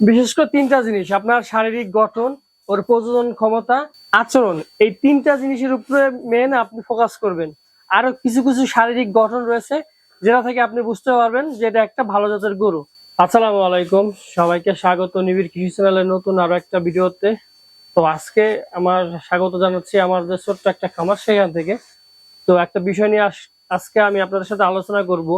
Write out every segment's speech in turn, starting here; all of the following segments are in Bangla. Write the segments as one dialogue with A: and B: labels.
A: বিশেষ করে তিনটা জিনিস, আপনার শারীরিক গঠন, ওর প্রজনন ক্ষমতা, আচরণ, এই তিনটা জিনিসের উপরে মেন আপনি ফোকাস করবেন। আরও কিছু কিছু শারীরিক গঠন রয়েছে, যেটা থেকে আপনি বুঝতে পারবেন যে এটা একটা ভালো জাতের গরু। আসসালামু আলাইকুম, সবাইকে স্বাগত নিবিড় কৃষি চ্যানেলের নতুন আরও একটা ভিডিওতে। তো আজকে আমার স্বাগত জানাচ্ছি আমাদের ছোট্ট একটা খামার সেখান থেকে। তো একটা বিষয় নিয়ে আজকে আমি আপনাদের সাথে আলোচনা করব।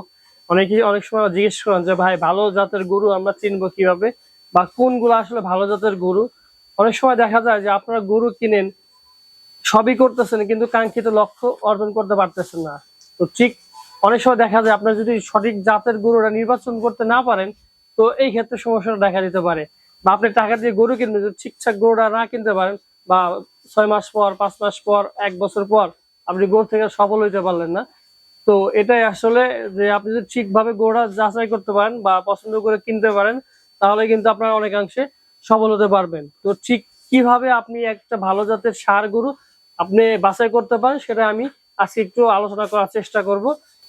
A: অনেকেই অনেক সময় জিজ্ঞেস করেন যে, ভাই, ভালো জাতের গরু আমরা চিনবো কীভাবে? বা কোনগুলো আসলে ভালো জাতের গরু? অনেক সময় দেখা যায় যে আপনারা গরু কিনেন, সবই করতেছেন, কিন্তু কাঙ্ক্ষিত লক্ষ্য অর্জন করতে পারতেছেন না। তো ঠিক অনেক সময় দেখা যায় আপনার যদি সঠিক জাতের গরুটা নির্বাচন করতে না পারেন, তো এই ক্ষেত্রে সমস্যাটা দেখা দিতে পারে। বা আপনি টাকা দিয়ে গরু কিনবেন, যদি ঠিকঠাক গরুটা না কিনতে পারেন, বা ছয় মাস পর, পাঁচ মাস পর, এক বছর পর আপনি গরু থেকে সফল হইতে পারলেন না। তো এটাই আসলে যে আপনি যদি ঠিকভাবে গরুটা যাচাই করতে পারেন বা পছন্দ করে কিনতে পারেন তাহলে কিন্তু আপনারা অনেকাংশে সফল হতে পারবেন। তো ঠিক কীভাবে আপনি একটা ভালো জাতের সার গরু আপনি বাছাই করতে পারেন, সেটা আমি আজকে একটু আলোচনা করার চেষ্টা করব।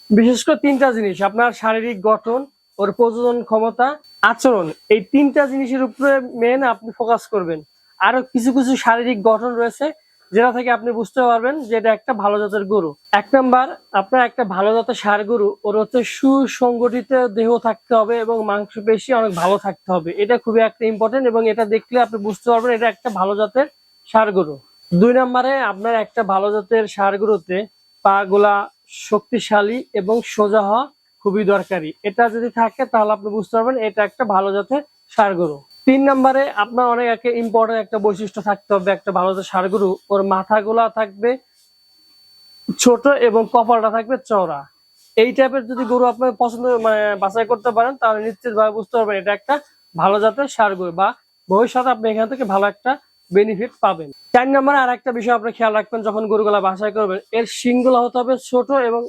A: বিশেষ করে তিনটা জিনিস, আপনার শারীরিক গঠন, ওর প্রজনন ক্ষমতা, আচরণ, এই তিনটা জিনিসের উপরে মেন আপনি ফোকাস করবেন। আরও কিছু কিছু শারীরিক গঠন রয়েছে যেটা থেকে আপনি বুঝতে পারবেন যে এটা একটা ভালো জাতের গরু। এক নাম্বার, আপনার একটা ভালো জাতের সার গরু, ওর হচ্ছে সুসংগঠিত দেহ থাকতে হবে এবং মাংস মাংসপেশি অনেক ভালো থাকতে হবে। এটা খুবই একটা ইম্পর্টেন্ট এবং এটা দেখলে আপনি বুঝতে পারবেন এটা একটা ভালো জাতের সার গরু। দুই নম্বরে, আপনার একটা ভালো জাতের সার গরুতে পা গুলা শক্তিশালী এবং সোজা হওয়া খুবই দরকারি। এটা যদি থাকে তাহলে আপনি বুঝতে পারবেন এটা একটা ভালো জাতের সার গরু। তিন নম্বরে আপনার অনেক একটা ইম্পর্টেন্ট একটা বৈশিষ্ট্য থাকতে হবে, একটা ভালো জাতের সার গরু ওর মাথাগুলা থাকবে ছোট এবং কপালটা থাকবে চওড়া। এই টাইপের যদি গরু আপনার পছন্দ মানে বাছাই করতে পারেন, তাহলে নিশ্চিত ভাবে বুঝতে পারবেন এটা একটা ভালো জাতের সার গরু বা ভবিষ্যতে আপনি এখান থেকে ভালো একটা বেনিফিট পাবেন। চার নম্বরে আর একটা বিষয় আপনি খেয়াল রাখবেন, যখন গরুগুলা বাছাই করবেন, এর শিংগুলা হতে হবে ছোট এবং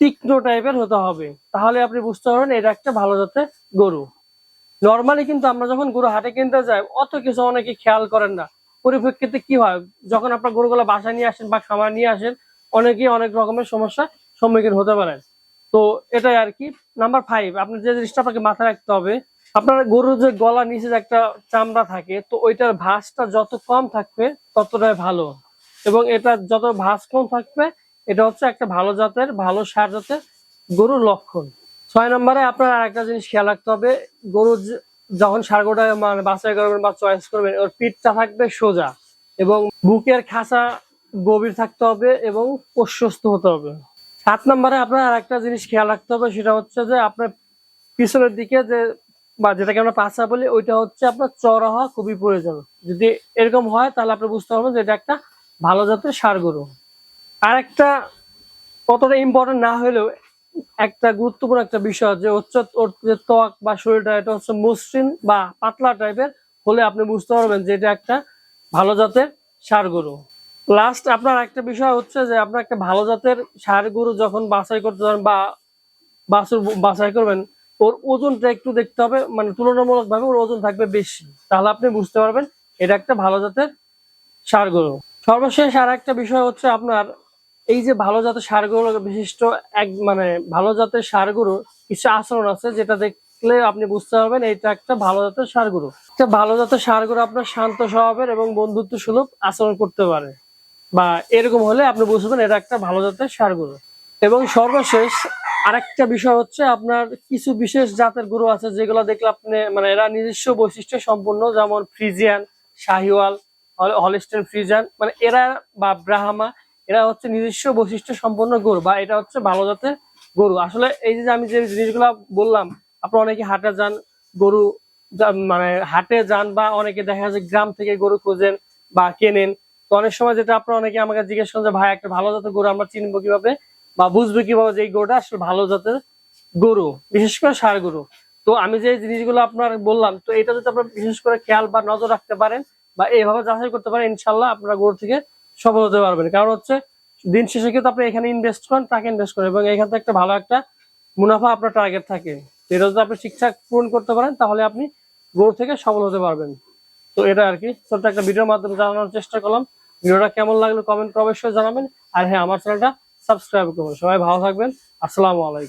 A: তীক্ষ্ণ টাইপের হতে হবে। তাহলে আপনি বুঝতে পারবেন এটা একটা ভালো জাতের গরু। নর্মালি কিন্তু আমরা যখন গরু হাটে কিনতে যাই, অত কিছু অনেকে খেয়াল করেন না। পরিপ্রেক্ষিতে কি হয়? যখন আপনার গরুগুলো বাসা নিয়ে আসেন বা খামার নিয়ে আসেন, অনেকেই অনেক রকমের সমস্যা সম্মুখীন হতে পারেন। তো এটাই আর কি। নাম্বার ফাইভ আপনার যে জিনিসটা আপনাকে মাথায় রাখতে হবে, আপনার গরুর যে গলা নিচে যে একটা চামড়া থাকে, তো ওইটার ভাঁজটা যত কম থাকবে, ততটাই ভালো। এবং এটা যত ভাঁজ কম থাকবে, এটা হচ্ছে একটা ভালো জাতের, ভালো সার জাতের গরুর লক্ষণ। ছয় নম্বরে আপনার আর একটা জিনিস খেয়াল রাখতে হবে, গরু যখন সারগোটা মানে বাছাই করবেন বা চয়েস করবেন, ওর পিঠটা থাকবে সোজা এবং বুকের খাঁচা গভীর থাকতে হবে এবং প্রশস্ত হতে হবে। সাত নম্বরে আপনার আর একটা জিনিস খেয়াল রাখতে হবে, সেটা হচ্ছে যে আপনার পিছনের দিকে যে, বা যেটাকে আমরা পাছা বলি, ওইটা হচ্ছে আপনার চড়া হওয়া খুবই প্রয়োজন। যদি এরকম হয়, তাহলে আপনি বুঝতে পারবেন যে এটা একটা ভালো জাতের সার গরু। আর একটা কতটা ইম্পর্টেন্ট না হলেও একটা গুরুত্বপূর্ণ একটা বিষয় যে হচ্ছে ওর যে ত্বক বা শরীরটা এটা হচ্ছে মসৃণ বা পাতলা টাইপের হলে আপনি বুঝতে পারবেন যে এটা একটা ভালো জাতের সার গরু। লাস্ট আপনার একটা বিষয় হচ্ছে যে আপনার একটা ভালো জাতের সার গরু যখন বাছাই করতে যান বা বাছুর বাছাই করবেন, ওর ওজনটা একটু দেখতে হবে মানে তুলনামূলকভাবে ওর ওজন থাকবে বেশি। তাহলে আপনি বুঝতে পারবেন এটা একটা ভালো জাতের সার গরু। সর্বশেষ আর একটা বিষয় হচ্ছে আপনার এই যে ভালো জাতের সার গরু বিশিষ্ট এক মানে ভালো জাতের সার গরু কিছু আচরণ আছে যেটা দেখলে আপনি বুঝতে পারবেন এটা একটা ভালো জাতের সার একটা ভালো জাতের সার গরু আপনার শান্ত স্বভাবের এবং বন্ধুত্ব সুলভ আচরণ করতে পারে। বা এরকম হলে আপনি বুঝবেন এটা একটা ভালো জাতের সার গরু এবং সর্বশেষ আরেকটা বিষয় হচ্ছে আপনার কিছু বিশেষ জাতের গরু আছে যেগুলো দেখলে আপনি মানে এরা নিজস্ব বৈশিষ্ট্য সম্পূর্ণ যেমন ফ্রিজিয়ান, শাহিওয়াল হলিস্টেন ফ্রিজিয়ান মানে এরা বা ব্রাহ্মা এরা হচ্ছে নিজস্ব বৈশিষ্ট্য সম্পন্ন গরু বা এটা হচ্ছে ভালো জাতের গরু। আসলে এই যে আমি যে জিনিসগুলো বললাম, আপনারা অনেকে হাটে যান, গরু মানে হাটে যান বা অনেকে দেখা যায় গ্রাম থেকে গরু খোঁজেন বা কেনেন, তো অনেক সময় যেটা আপনারা অনেকে আমাকে জিজ্ঞেস করেন যে, ভাই, একটা ভালো জাতের গরু আমরা চিনবো কীভাবে বা বুঝব কীভাবে যে এই গরুটা আসলে ভালো জাতের গরু, বিশেষ করে সার গরু? তো আমি যে জিনিসগুলো আপনার বললাম, তো এটা যদি আপনার বিশেষ করে খেয়াল বা নজর রাখতে পারেন বা এইভাবে যাচাই করতে পারেন ইনশাল্লাহ আপনারা গরু থেকে সফল হতে পারবেন। কারণ হচ্ছে, দিন শেষে কিন্তু আপনি এখানে ইনভেস্ট করেন, টাকা ইনভেস্ট করেন এবং এখান থেকে একটা ভালো একটা মুনাফা আপনার টার্গেট থাকে। এটা যদি আপনি ঠিকঠাক পূরণ করতে পারেন, তাহলে আপনি গরু থেকে সফল হতে পারবেন। তো এটা আর কি ছোট্ট একটা ভিডিওর মাধ্যমে জানানোর চেষ্টা করলাম। ভিডিওটা কেমন লাগল কমেন্ট করে অবশ্যই জানাবেন। আর হ্যাঁ আমার চ্যানেলটা সাবস্ক্রাইব করবেন। সবাই ভালো থাকবেন। আসসালামু আলাইকুম।